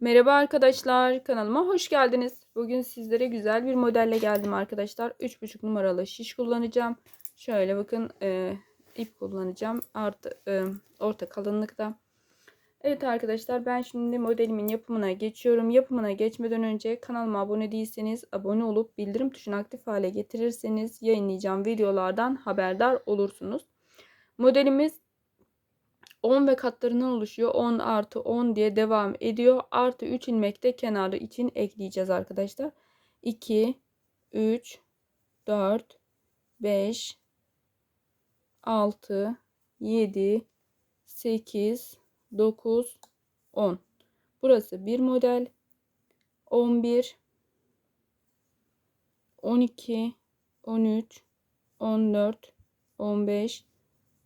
Merhaba arkadaşlar, kanalıma hoş geldiniz. Bugün sizlere güzel bir modelle geldim arkadaşlar. 3,5 numaralı şiş kullanacağım. Şöyle bakın e, ip kullanacağım. Artı e, orta kalınlıkta. Evet arkadaşlar ben şimdi modelimin yapımına geçiyorum. Yapımına geçmeden önce kanalıma abone değilseniz abone olup bildirim tuşunu aktif hale getirirseniz yayınlayacağım videolardan haberdar olursunuz. Modelimiz 10 ve katlarından oluşuyor. 10 artı 10 diye devam ediyor. Artı 3 ilmekte kenarı için ekleyeceğiz arkadaşlar. 2, 3, 4, 5, 6, 7, 8, 9, 10. Burası bir model. 11, 12, 13, 14, 15,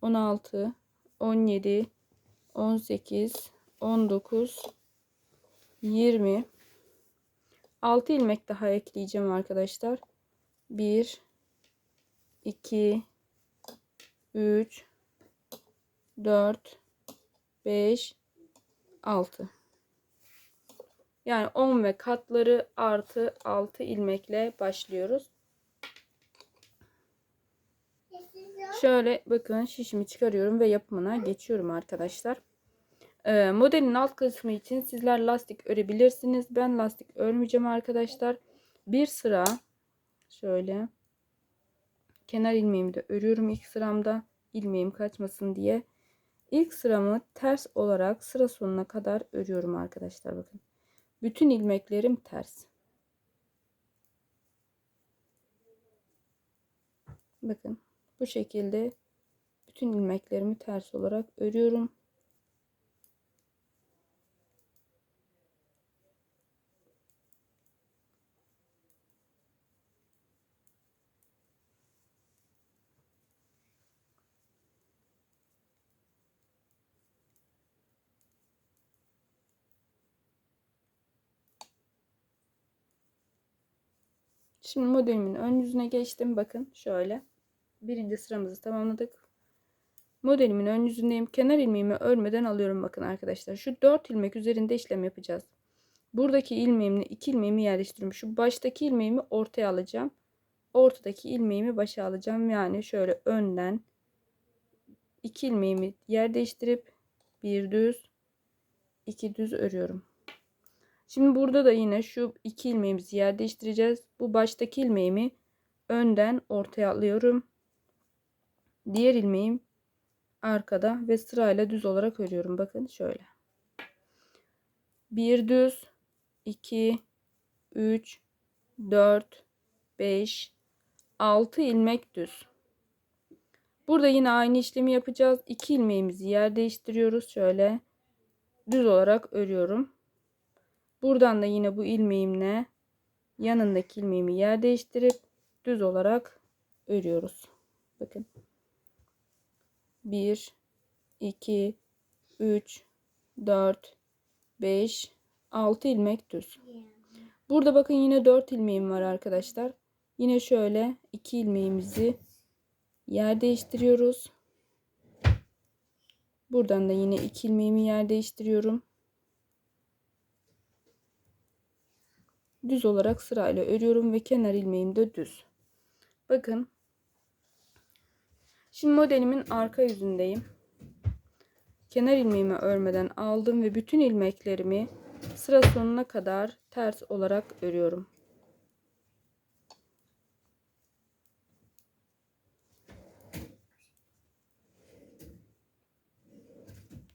16, 17, 18, 19, 20. 6 ilmek daha ekleyeceğim arkadaşlar. 1, 2, 3, 4, 5, 6. Yani 10 ve katları artı 6 ilmekle başlıyoruz. Şöyle bakın şişimi çıkarıyorum ve yapımına geçiyorum arkadaşlar. Ee, modelin alt kısmı için sizler lastik örebilirsiniz. Ben lastik örmeyeceğim arkadaşlar. Bir sıra şöyle kenar ilmeğimi de örüyorum ilk sıramda ilmeğim kaçmasın diye. İlk sıramı ters olarak sıra sonuna kadar örüyorum arkadaşlar bakın. Bütün ilmeklerim ters. Bakın bu şekilde bütün ilmeklerimi ters olarak örüyorum. Şimdi modelimin ön yüzüne geçtim. Bakın şöyle birinci sıramızı tamamladık. Modelimin ön yüzündeyim. Kenar ilmeğimi örmeden alıyorum bakın arkadaşlar. Şu 4 ilmek üzerinde işlem yapacağız. Buradaki ilmeğimle 2 ilmeğimi yerleştiriyorum. Şu baştaki ilmeğimi ortaya alacağım. Ortadaki ilmeğimi başa alacağım. Yani şöyle önden 2 ilmeğimi yer değiştirip bir düz 2 düz örüyorum. Şimdi burada da yine şu iki ilmeğimizi yer değiştireceğiz. Bu baştaki ilmeğimi önden ortaya alıyorum. Diğer ilmeğim arkada ve sırayla düz olarak örüyorum. Bakın şöyle. Bir düz, 2, 3, 4, 5, 6 ilmek düz. Burada yine aynı işlemi yapacağız. 2 ilmeğimizi yer değiştiriyoruz. Şöyle düz olarak örüyorum. Buradan da yine bu ilmeğimle yanındaki ilmeğimi yer değiştirip düz olarak örüyoruz. Bakın. 1 2 3 4 5 6 ilmek düz. Burada bakın yine 4 ilmeğim var arkadaşlar. Yine şöyle 2 ilmeğimizi yer değiştiriyoruz. Buradan da yine 2 ilmeğimi yer değiştiriyorum. Düz olarak sırayla örüyorum ve kenar ilmeğim de düz. Bakın Şimdi modelimin arka yüzündeyim. Kenar ilmeğimi örmeden aldım ve bütün ilmeklerimi sıra sonuna kadar ters olarak örüyorum.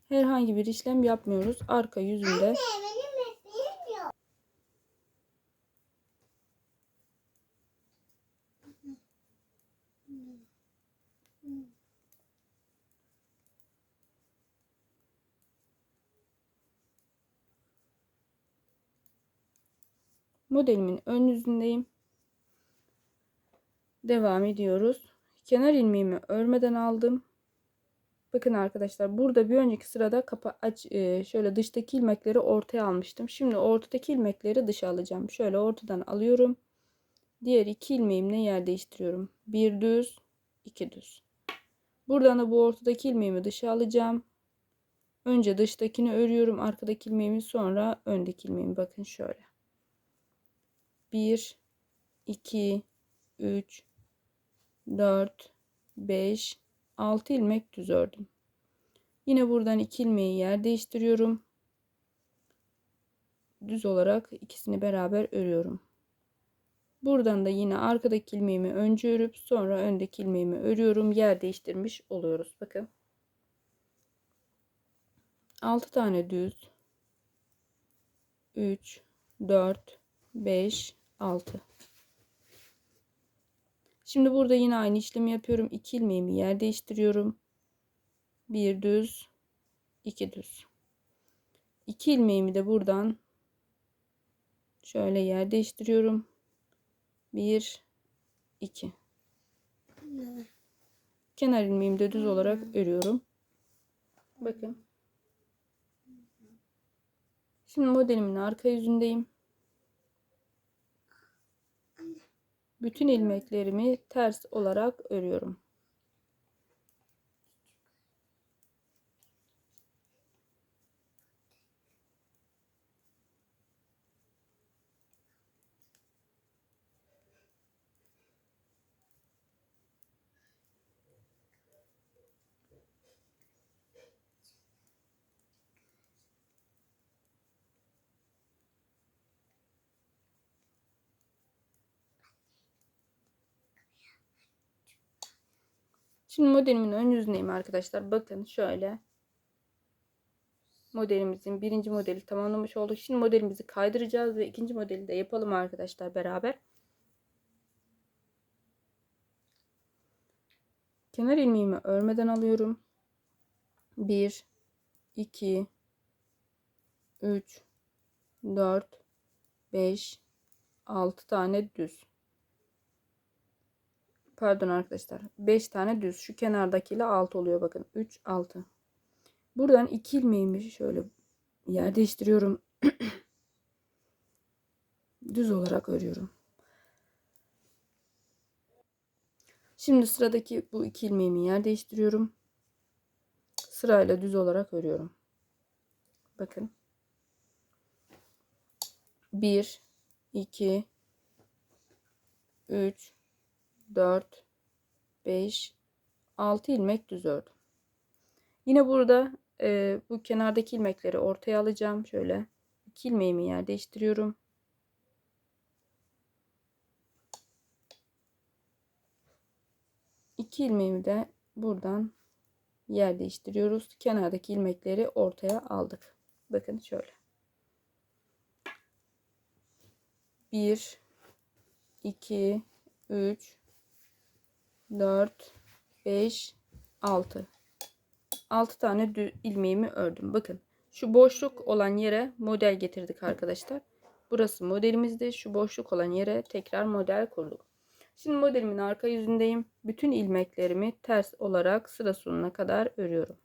Herhangi bir işlem yapmıyoruz. Arka yüzünde Modelimin ön yüzündeyim. Devam ediyoruz. Kenar ilmeğimi örmeden aldım. Bakın arkadaşlar burada bir önceki sırada kapa aç e, şöyle dıştaki ilmekleri ortaya almıştım. Şimdi ortadaki ilmekleri dışa alacağım. Şöyle ortadan alıyorum. Diğer iki ilmeğimle yer değiştiriyorum. Bir düz, iki düz. Buradan da bu ortadaki ilmeğimi dışa alacağım. Önce dıştakini örüyorum. Arkadaki ilmeğimi sonra öndeki ilmeğimi. Bakın şöyle. 1 2 3 4 5 6 ilmek düz ördüm. Yine buradan 2 ilmeği yer değiştiriyorum. Düz olarak ikisini beraber örüyorum. Buradan da yine arkadaki ilmeğimi önce örüp sonra öndeki ilmeğimi örüyorum. Yer değiştirmiş oluyoruz. Bakın. 6 tane düz. 3 4 5 6 Şimdi burada yine aynı işlemi yapıyorum. 2 ilmeğimi yer değiştiriyorum. 1 düz, 2 düz. 2 ilmeğimi de buradan şöyle yer değiştiriyorum. 1 2 Kenar ilmeğimi de düz olarak örüyorum. Bakın. Şimdi modelimin arka yüzündeyim. Bütün ilmeklerimi ters olarak örüyorum. Şimdi modelimin ön yüzündeyim arkadaşlar. Bakın şöyle. Modelimizin birinci modeli tamamlamış olduk. Şimdi modelimizi kaydıracağız ve ikinci modeli de yapalım arkadaşlar beraber. Kenar ilmeğimi örmeden alıyorum. 1 2 3 4 5 6 tane düz pardon arkadaşlar. 5 tane düz. Şu kenardakiyle 6 oluyor bakın. 3 6 buradan 2 ilmeğimi şöyle yer değiştiriyorum. Düz olarak örüyorum. Şimdi sıradaki bu 2 ilmeğimi yer değiştiriyorum. Sırayla düz olarak örüyorum. Bakın. 1 2 3 4 5 6 ilmek düz ördüm. Yine burada e, bu kenardaki ilmekleri ortaya alacağım. Şöyle 2 ilmeğimi yer değiştiriyorum. İki ilmeğimi de buradan yer değiştiriyoruz. Kenardaki ilmekleri ortaya aldık. Bakın şöyle. 1 2 3 4 5 6 6 tane ilmeğimi ördüm. Bakın şu boşluk olan yere model getirdik arkadaşlar. Burası modelimizde. Şu boşluk olan yere tekrar model kurduk. Şimdi modelimin arka yüzündeyim. Bütün ilmeklerimi ters olarak sıra sonuna kadar örüyorum.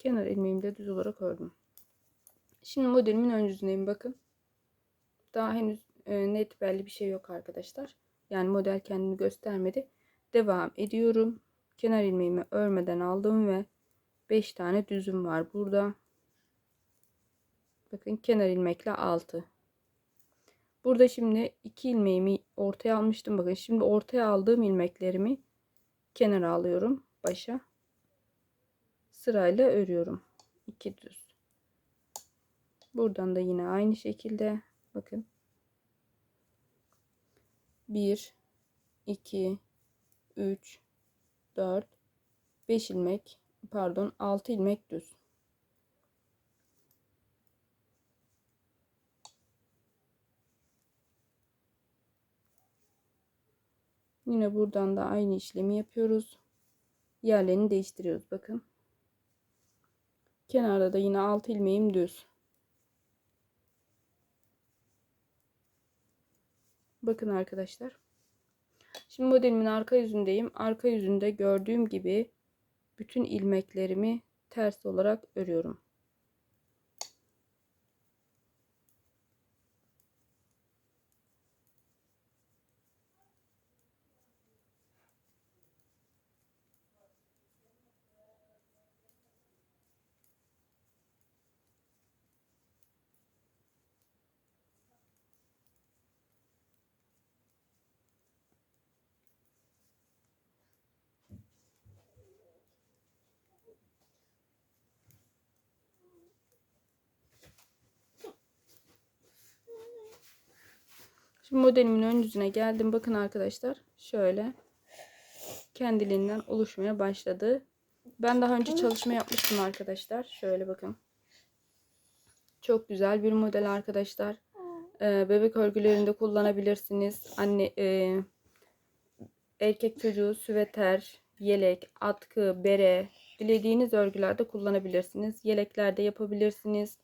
Kenar ilmeğimi de düz olarak ördüm. Şimdi modelimin ön yüzündeyim bakın. Daha henüz e, net belli bir şey yok arkadaşlar. Yani model kendini göstermedi. Devam ediyorum. Kenar ilmeğimi örmeden aldım ve 5 tane düzüm var burada. Bakın kenar ilmekle 6. Burada şimdi 2 ilmeğimi ortaya almıştım. Bakın şimdi ortaya aldığım ilmeklerimi kenara alıyorum başa sırayla örüyorum. 2 düz. Buradan da yine aynı şekilde bakın. 1 2 3 4 5 ilmek pardon 6 ilmek düz. Yine buradan da aynı işlemi yapıyoruz. Yerlerini değiştiriyoruz bakın Kenarda da yine 6 ilmeğim düz. Bakın arkadaşlar. Şimdi modelimin arka yüzündeyim. Arka yüzünde gördüğüm gibi bütün ilmeklerimi ters olarak örüyorum. Şimdi modelimin ön yüzüne geldim. Bakın arkadaşlar şöyle kendiliğinden oluşmaya başladı. Ben daha önce çalışma yapmıştım arkadaşlar. Şöyle bakın. Çok güzel bir model arkadaşlar. Ee, bebek örgülerinde kullanabilirsiniz. Anne e, erkek çocuğu süveter, yelek, atkı, bere dilediğiniz örgülerde kullanabilirsiniz. Yeleklerde yapabilirsiniz.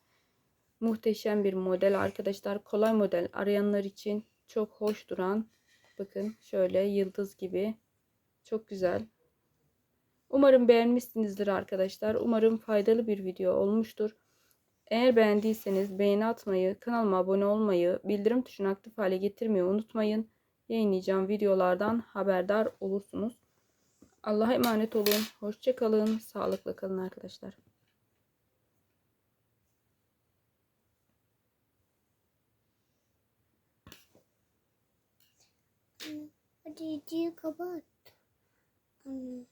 Muhteşem bir model arkadaşlar. Kolay model arayanlar için çok hoş duran. Bakın şöyle yıldız gibi. Çok güzel. Umarım beğenmişsinizdir arkadaşlar. Umarım faydalı bir video olmuştur. Eğer beğendiyseniz beğeni atmayı, kanalıma abone olmayı, bildirim tuşunu aktif hale getirmeyi unutmayın. Yayınlayacağım videolardan haberdar olursunuz. Allah'a emanet olun. Hoşçakalın. Sağlıkla kalın arkadaşlar. What did you go about? Um,